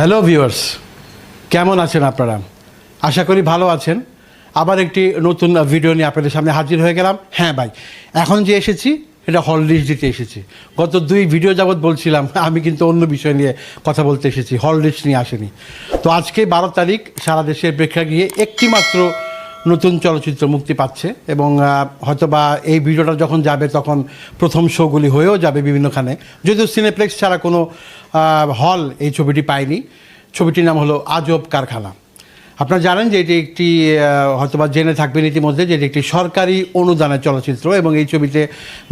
Hello viewers কেমন আছেন আপনারা? আশা করি ভালো আছেন। আবার একটি নতুন ভিডিও নিয়ে আপনাদের সামনে হাজির হয়ে গেলাম। হ্যাঁ ভাই, এখন যে এসেছি, এটা হল দিতে এসেছি। গত দুই ভিডিও যাবৎ বলছিলাম, আমি কিন্তু অন্য বিষয় নিয়ে কথা বলতে এসেছি হল নিয়ে আসেনি। তো আজকে বারো তারিখ, সারা দেশের প্রেক্ষাগৃহে একটি মাত্র নতুন চলচ্চিত্র মুক্তি পাচ্ছে এবং হয়তোবা এই ভিডিওটা যখন যাবে, তখন প্রথম শোগুলি হয়েও যাবে বিভিন্নখানে। যদিও সিনেপ্লেক্স ছাড়া কোনো হল এই ছবিটি পায়নি। ছবিটির নাম হলো আজব কারখানা। আপনারা জানেন যে এটি একটি হয়তোবা জেনে থাকবেন ইতিমধ্যে যে এটি একটি সরকারি অনুদানের চলচ্চিত্র এবং এই ছবিতে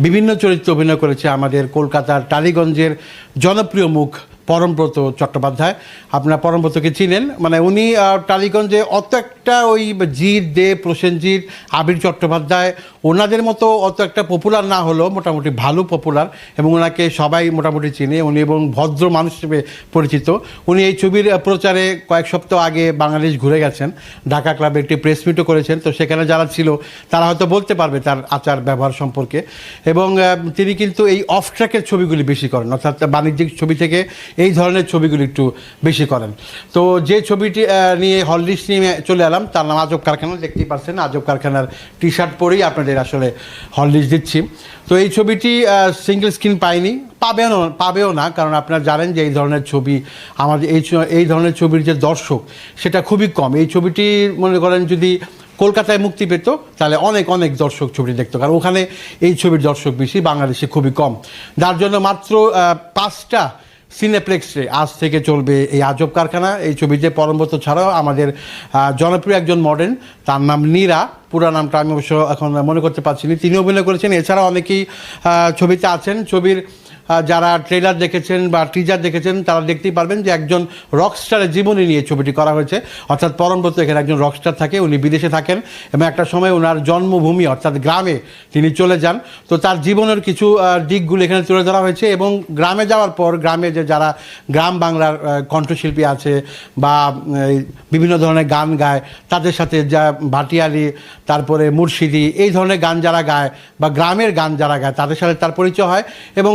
বিভিন্ন চরিত্রে অভিনয় করেছে আমাদের কলকাতার টালিগঞ্জের জনপ্রিয় মুখ পরমব্রত চট্টোপাধ্যায়, আপনার পরমব্রতকে চিনেন। মানে উনি টালিগঞ্জে অত একটা ওই জিৎ দে প্রসেনজিৎ, আবির চট্টোপাধ্যায়, ওনাদের মতো অত একটা পপুলার না হলেও মোটামুটি ভালো পপুলার এবং ওনাকে সবাই মোটামুটি চিনে। উনি এবং ভদ্র মানুষ হিসেবে পরিচিত। উনি এই ছবির প্রচারে কয়েক সপ্তাহ আগে বাংলাদেশ ঘুরে গেছেন। ঢাকা ক্লাবে একটি প্রেস মিটও করেছেন। তো সেখানে যারা ছিল, তারা হয়তো বলতে পারবে তার আচার, ব্যবহার সম্পর্কে। এবং তিনি কিন্তু এই অফ ট্র্যাকের ছবিগুলি বেশি করেন। অর্থাৎ বাণিজ্যিক ছবি থেকে এই ধরনের ছবিগুলি একটু বেশি করেন। তো যে ছবিটি নিয়ে হল লিস্ট নিয়ে চলে এলাম, তার নাম আজব কারখানা, দেখতেই পাচ্ছেন আজব কারখানার টি শার্ট পরেই আপনাদের আসলে হল লিস্ট দিচ্ছি। তো এই ছবিটি সিঙ্গেল স্ক্রিন পাইনি, পাবেও পাবেও না, কারণ আপনারা জানেন যে এই ধরনের ছবি আমাদের, এই এই ধরনের ছবির যে দর্শক, সেটা খুবই কম। এই ছবিটি মনে করেন যদি কলকাতায় মুক্তি পেত, তাহলে অনেক অনেক দর্শক ছবিটি দেখতো, কারণ ওখানে এই ছবির দর্শক বেশি, বাংলাদেশে খুবই কম। যার জন্য মাত্র পাঁচটা সিনেপ্লেক্সে আজ থেকে চলবে এই আজব কারখানা। এই ছবিতে পরমব্রত ছাড়াও আমাদের জনপ্রিয় একজন মডেল তার নাম নীরা। পুরা নামটা আমি অবশ্য এখন মনে করতে পারছি না। তিনি অভিনয় করেছেন। এছাড়া অনেকেই ছবিতে আছেন। ছবির যারা ট্রেলার দেখেছেন বা টিজার দেখেছেন, তারা দেখতেই পারবেন যে একজন রকস্টারের জীবনী নিয়ে ছবিটি করা হয়েছে। অর্থাৎ পরমব্রত এখানে একজন রকস্টার থাকে, উনি বিদেশে থাকেন এবং একটা সময় ওনার জন্মভূমি, অর্থাৎ গ্রামে তিনি চলে যান। তো তার জীবনের কিছু দিকগুলো এখানে তুলে ধরা হয়েছে এবং গ্রামে যাওয়ার পর গ্রামে যে যারা গ্রাম বাংলার কণ্ঠশিল্পী আছে বা বিভিন্ন ধরনের গান গায়, তাদের সাথে যা ভাটিয়ালি, তারপরে মুর্শিদি, এই ধরনের গান যারা গায় বা গ্রামের গান যারা গায়, তাদের সাথে তার পরিচয় হয় এবং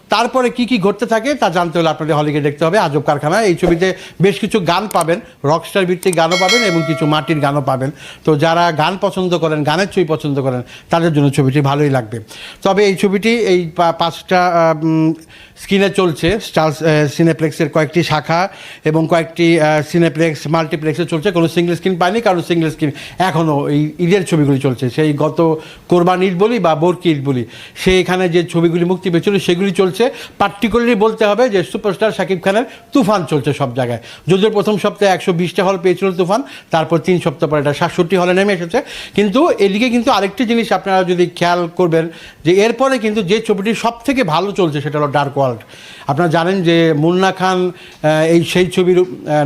তারপরে কি কি ঘটতে থাকে তা জানতে হলে আপনাদের হলিকে দেখতে হবে। আজব কারখানা এই ছবিতে বেশ কিছু গান পাবেন। রকস্টার ভিত্তিক গানও পাবেন এবং কিছু মাটির গানও পাবেন। তো যারা গান পছন্দ করেন, গানের ছবি পছন্দ করেন, তাদের জন্য ছবিটি ভালোই লাগবে। তবে এই ছবিটি এই পাঁচটা স্ক্রিনে চলছে। স্টার সিনেপ্লেক্সের কয়েকটি শাখা এবং কয়েকটি সিনেপ্লেক্স মাল্টিপ্লেক্সে চলছে। কোনো সিঙ্গেল স্ক্রিন পায়নি, কারণ সিঙ্গেল স্ক্রিন এখনও এই ঈদের ছবিগুলি চলছে। সেই গত কোরবান ঈদ বলি বা বরকি ঈদ বলি, সেইখানে যে ছবিগুলি মুক্তি পেয়েছিল, সেগুলি চলছে। পার্টিকুলারলি বলতে হবে যে সুপারস্টার শাকিব খানের তুফান চলছে সব জায়গায়। যদিও প্রথম সপ্তাহে একশো বিশটা হল পেয়েছিল তুফান, তারপর তিন সপ্তাহ পরে এটা সাতষট্টি হলে নেমে এসেছে। কিন্তু এদিকে কিন্তু আরেকটি জিনিস আপনারা যদি খেয়াল করবেন, যে এরপরে কিন্তু যে ছবিটি সব থেকে ভালো চলছে সেটা হলো ডার্ক ওয়ার্ল্ড আপনারা জানেন যে মুন্না খান এই সেই ছবির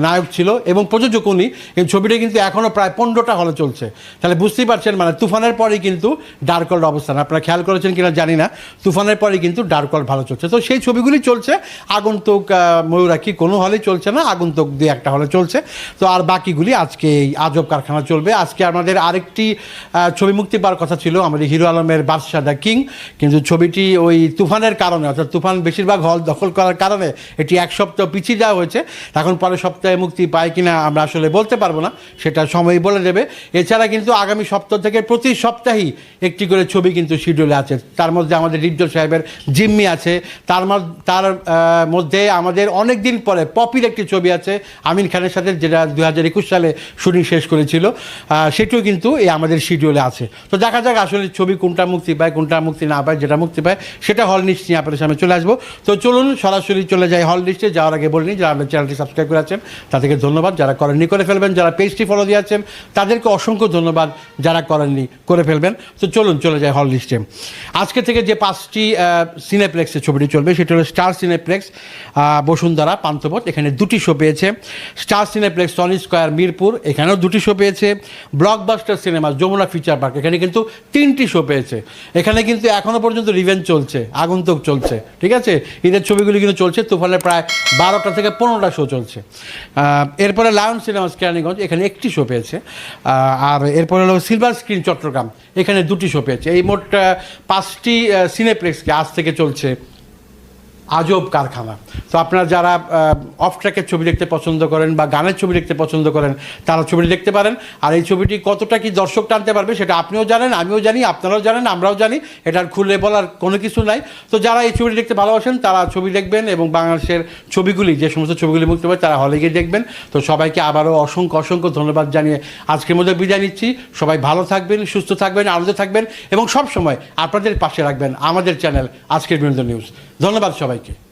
নায়ক ছিল এবং প্রযোজক উনি। এই ছবিটা কিন্তু এখনও প্রায় পনেরোটা হলে চলছে। তাহলে বুঝতেই পারছেন মানে তুফানের পরেই কিন্তু ডার্ক ওয়ার্ল্ড অবস্থান। আপনারা খেয়াল করেছেন কিনা জানি না। তুফানের পরেই কিন্তু ডার্ক ওয়ার্ল্ড ভালো চলছে। তো সেই ছবিগুলি চলছে। আগন্তুক ময়ূরাক্ষী কোনো হলেই চলছে না, আগন্তুক দিয়ে একটা হলে চলছে। তো আর বাকিগুলি আজকে এই আজব কারখানা চলবে। আজকে আমাদের আরেকটি ছবি মুক্তি পাওয়ার কথা ছিল, আমাদের হিরো আলমের বাদশাহ দ্য কিং। কিন্তু ছবিটি ওই তুফানের কারণে, অর্থাৎ তুফান বেশিরভাগ হল দখল করার কারণে, এটি এক সপ্তাহ পিছিয়ে দেওয়া হয়েছে। এখন পরের সপ্তাহে মুক্তি পায় কিনা আমরা আসলে বলতে পারব না, সেটা সময় বলে দেবে। এছাড়া কিন্তু আগামী সপ্তাহ থেকে প্রতি সপ্তাহেই একটি করে ছবি কিন্তু শিডিউলে আছে। তার মধ্যে আমাদের রিপজল সাহেবের জিম্মি আছে তার তার মধ্যে আমাদের অনেক দিন পরে পপির একটি ছবি আছে, আমিন খানের সাথে, যেটা দু হাজার একুশ সালে শুটিং শেষ করেছিল। সেটিও কিন্তু এই আমাদের শিডিউলে আছে। তো দেখা যাক আসলে ছবি কোনটা মুক্তি পায়, কোনটা মুক্তি না পায়, যেটা মুক্তি পায়, সেটা হল লিস্ট নিয়ে আপনাদের সামনে চলে আসব। তো চলুন সরাসরি চলে যাই হল লিস্টে যাওয়ার আগে বলিনি যারা আমাদের চ্যানেলটি সাবস্ক্রাইব করে আছেন, তাদেরকে ধন্যবাদ। যারা করেননি, করে ফেলবেন। যারা পেজটি ফলো দিয়ে আছেন, তাদেরকে অসংখ্য ধন্যবাদ। যারা করেননি, করে ফেলবেন। তো চলুন চলে যাই হল লিস্টে আজকে থেকে যে পাঁচটি সিনেপ্লেক্সের ছবিটি চলবে। সেটা হলো স্টার সিনেপ্লেক্স বসুন্ধরা, পান্থপথ। এখানে দুটি শো পেয়েছে। Star Cineplex Sony Square Mirpur. এখানেও দুটি শো পেয়েছে। Blockbuster cinema Jamuna Future Park এখানে কিন্তু তিনটি শো পেয়েছে। এখানে কিন্তু এখনও পর্যন্ত রিভেঞ্জ চলছে, আগন্তুক চলছে। ঠিক আছে? ঈদের ছবিগুলি কিন্তু চলছে। তুফানের প্রায় বারোটা থেকে পনেরোটা শো চলছে। এরপরে লায়ন সিনেমা কেরানীগঞ্জ এখানে একটি শো পেয়েছে। আর এরপরে হলো সিলভার স্ক্রিন চট্টগ্রাম। এখানে দুটি শো পেয়েছে। এই মোট পাঁচটি সিনেপ্লেক্সকে আজ থেকে চলছে। আজব কারখানা। তো আপনারা যারা অফ ট্র্যাকের ছবি দেখতে পছন্দ করেন বা গানের ছবি দেখতে পছন্দ করেন, তারা ছবিটি দেখতে পারেন। আর এই ছবিটি কতটা কি দর্শক টানতে পারবে সেটা আপনিও জানেন, আমিও জানি, আপনারাও জানেন, আমরাও জানি, এটার খুলে বলার কোনো কিছু নাই। তো যারা এই ছবিটি দেখতে ভালোবাসেন, তারা ছবি দেখবেন এবং বাংলাদেশের ছবিগুলি, যে সমস্ত ছবিগুলি মুক্তি পাবে তারা হলে গিয়ে দেখবেন। তো সবাইকে আবারও অসংখ্য অসংখ্য ধন্যবাদ জানিয়ে আজকের মধ্যে বিদায় নিচ্ছি। সবাই ভালো থাকবেন, সুস্থ থাকবেন, আনন্দে থাকবেন এবং সব সময় আপনাদের পাশে রাখবেন আমাদের চ্যানেল আজকের বিনোদন নিউজ। ধন্যবাদ সবাইকে